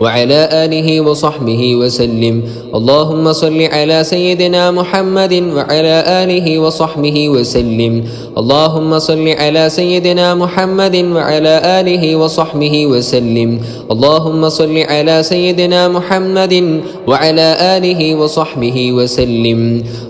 وعلى آله وصحبه وسلم. اللهم صل على سيدنا محمد وعلى آله وصحبه وسلم. اللهم صل على سيدنا محمد وعلى آله وصحبه وسلم. اللهم صل على سيدنا محمد وعلى آله وصحبه وسلم.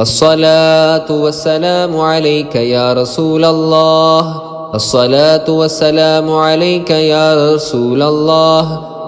الصلاة والسلام عليك يا رسول الله. الصلاة والسلام عليك يا رسول الله.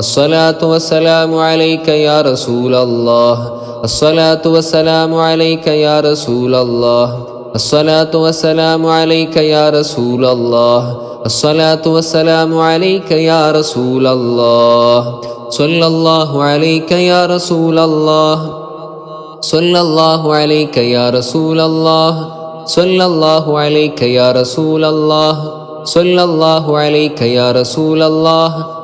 الصلاة والسلام عليك يا رسول الله. الصلاة والسلام عليك يا رسول الله. الصلاة والسلام عليك يا رسول الله. الصلاة والسلام عليك يا رسول الله. صلى الله عليك يا رسول الله. صلى الله عليك يا رسول الله. صلى الله عليك يا رسول الله. صلى الله عليك يا رسول الله.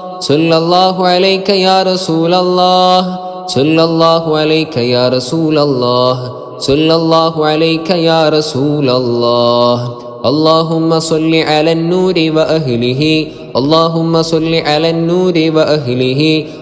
صلى الله عليك يا رسول الله صلى الله عليك يا رسول الله صلى الله عليك يا رسول الله اللهم صل على النور وأهله اللهم صل على النور وأهله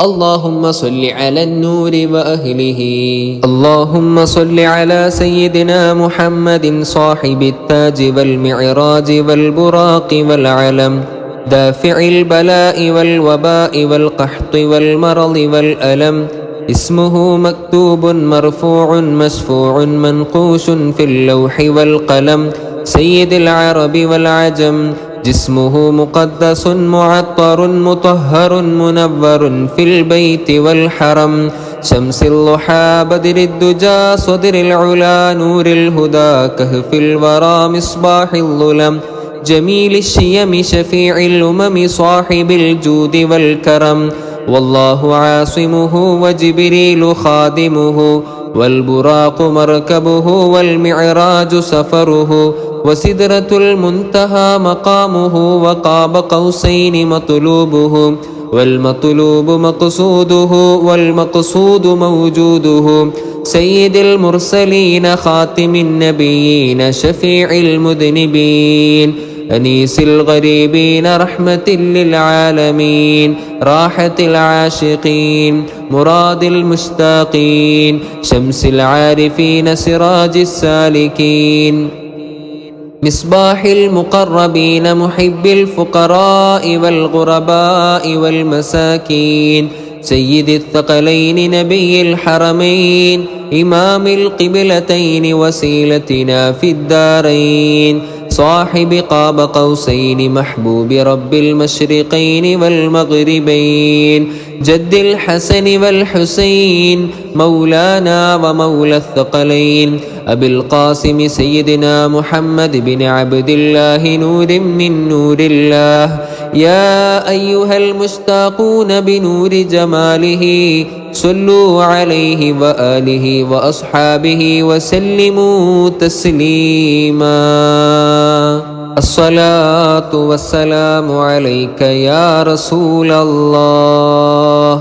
اللهم صل على النور وأهله. اللهم صل على سيدنا محمد صاحب التاج والمعراج والبراق والعلم دافع البلاء والوباء والقحط والمرض والألم. اسمه مكتوب مرفوع مسفوع منقوش في اللوح والقلم. سيد العرب والعجم جسمه مقدس معطر مطهر منور في البيت والحرم. شمس اللحى بدر الدجى صدر العلا نور الهدى كهف الورى مصباح الظلم. جميل الشيم شفيع الأمم صاحب الجود والكرم. والله عاصمه وجبريل خادمه. والبراق مركبه والمعراج سفره وسدرة المنتهى مقامه وقاب قوسين مطلوبه والمطلوب مقصوده والمقصود موجوده سيد المرسلين خاتم النبيين شفيع المذنبين أنيس الغريبين رحمة للعالمين راحة العاشقين مراد المشتاقين شمس العارفين سراج السالكين. مصباح المقربين محب الفقراء والغرباء والمساكين. سيد الثقلين نبي الحرمين. إمام القبلتين وسيلتنا في الدارين. صاحب قاب قوسين محبوب رب المشرقين والمغربين جد الحسن والحسين مولانا ومولى الثقلين. أبي القاسم سيدنا محمد بن عبد الله نور من نور الله. يا أيها المشتاقون بنور جماله صلوا عليه وآله وأصحابه وسلموا تسليما. الصلاة والسلام عليك يا رسول الله.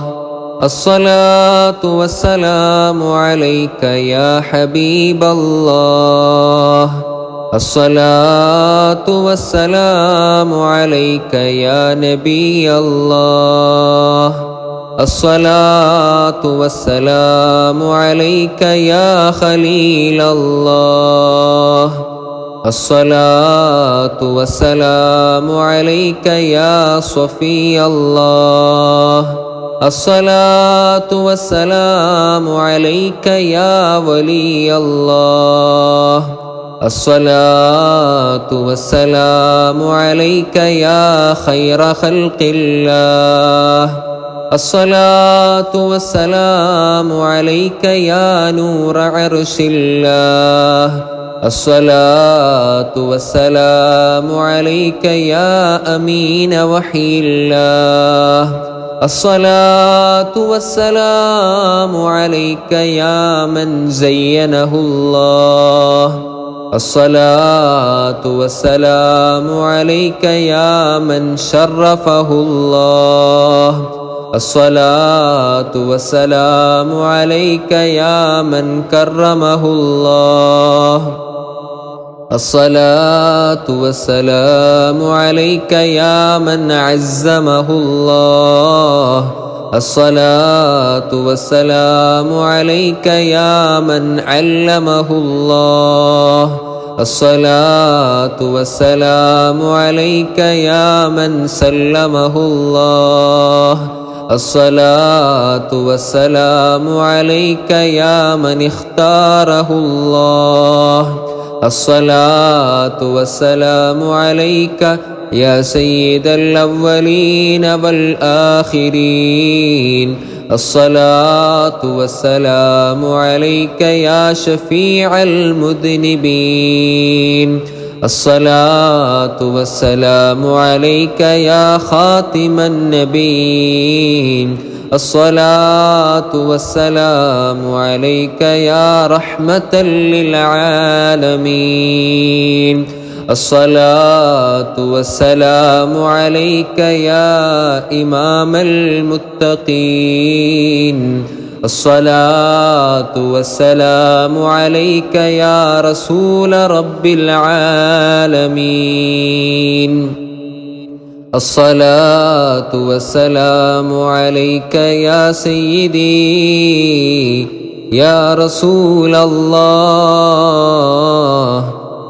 الصلاة والسلام عليك يا حبيب الله. الصلاة والسلام عليك يا نبي الله. الصلاة والسلام عليك يا خليل الله. الصلاة والسلام عليك يا صفي الله. الصلاة والسلام عليك يا ولي الله. الصلاة والسلام عليك يا خير خلق الله. الصلاة والسلام عليك يا نور عرش الله. الصلاة والسلام عليك يا أمين وحي الله. الصلاة والسلام عليك يا من زينه الله. الصلاة والسلام عليك يا من شرفه الله. الصلاة والسلام عليك يا من كرمه الله. الصلاة والسلام عليك يا من عزمه الله. الصلاة والسلام عليك يا من علمه الله. الصلاة والسلام عليك يا من سلمه الله. الصلاة والسلام عليك يا من اختاره الله. الصلاة والسلام عليك يا سيد الأولين والآخرين. الصلاة والسلام عليك يا شفيع المذنبين. الصلاة والسلام عليك يا خاتم النبيين. الصلاة والسلام عليك يا رحمة للعالمين. الصلاة والسلام عليك يا إمام المتقين. الصلاة والسلام عليك يا رسول رب العالمين. الصلاة والسلام عليك يا سيدي يا رسول الله.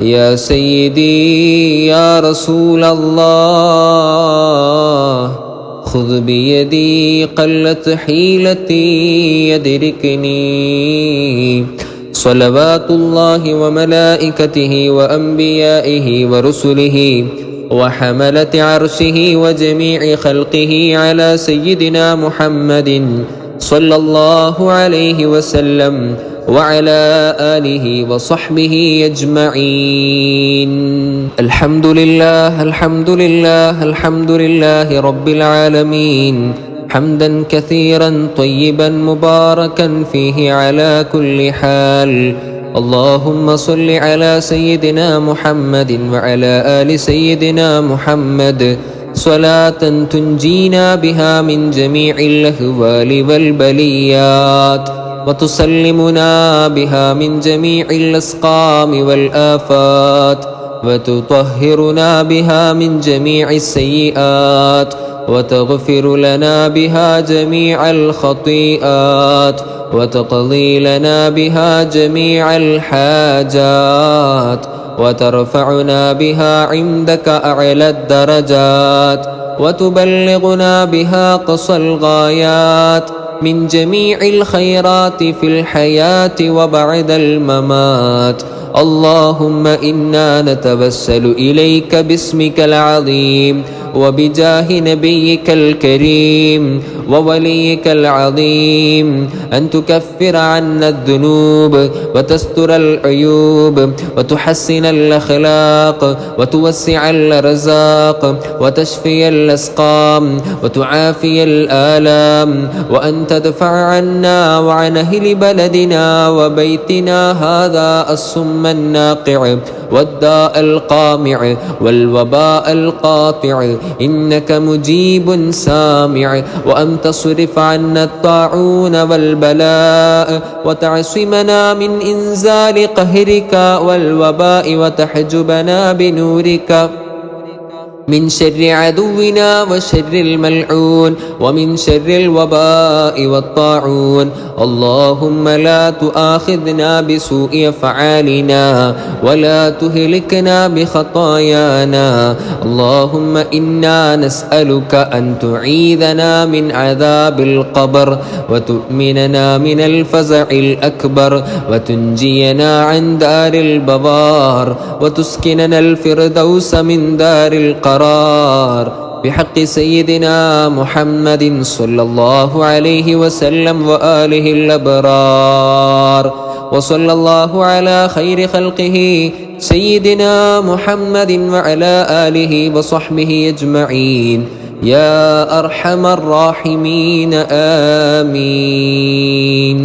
يا سيدي يا رسول الله خذ بيدي قلت حيلتي يدركني. صلوات الله وملائكته وأنبيائه ورسله وحملة عرشه وجميع خلقه على سيدنا محمد صلى الله عليه وسلم. وعلى آله وصحبه أجمعين الحمد لله الحمد لله الحمد لله رب العالمين. حمدا كثيرا طيبا مباركا فيه على كل حال. اللهم صل على سيدنا محمد وعلى آل سيدنا محمد. صلاة تنجينا بها من جميع الأهوال والبليات. وتسلمنا بها من جميع الأسقام والآفات وتطهرنا بها من جميع السيئات وتغفر لنا بها جميع الخطيئات وتقضي لنا بها جميع الحاجات وترفعنا بها عندك أعلى الدرجات وتبلغنا بها قصى الغايات. من جميع الخيرات في الحياة وبعد الممات. اللهم إنا نتبسل إليك باسمك العظيم وبجاه نبيك الكريم. ووليك العظيم أن تكفر عنا الذنوب وتستر العيوب وتحسن الأخلاق وتوسع الرزاق وتشفي الأسقام وتعافي الآلام وأن تدفع عنا وعن أهل بلدنا وبيتنا هذا السم الناقع والداء القامع والوباء القاطع. إنك مجيب سامع وأن تصرف عنا الطاعون والبلاء. وتعصمنا من إنزال قهرك والوباء وتحجبنا بنورك. من شر عدونا وشر الملعون ومن شر الوباء والطاعون. اللهم لا تؤاخذنا بسوء أفعالنا ولا تهلكنا بخطايانا. اللهم إنا نسألك أن تعيذنا من عذاب القبر وتؤمننا من الفزع الأكبر وتنجينا عن دار البوار وتسكننا الفردوس من دار القرار بحق سيدنا محمد صلى الله عليه وسلم وآله الأبرار. وصلى الله على خير خلقه سيدنا محمد وعلى آله وصحبه أجمعين. يا أرحم الراحمين آمين.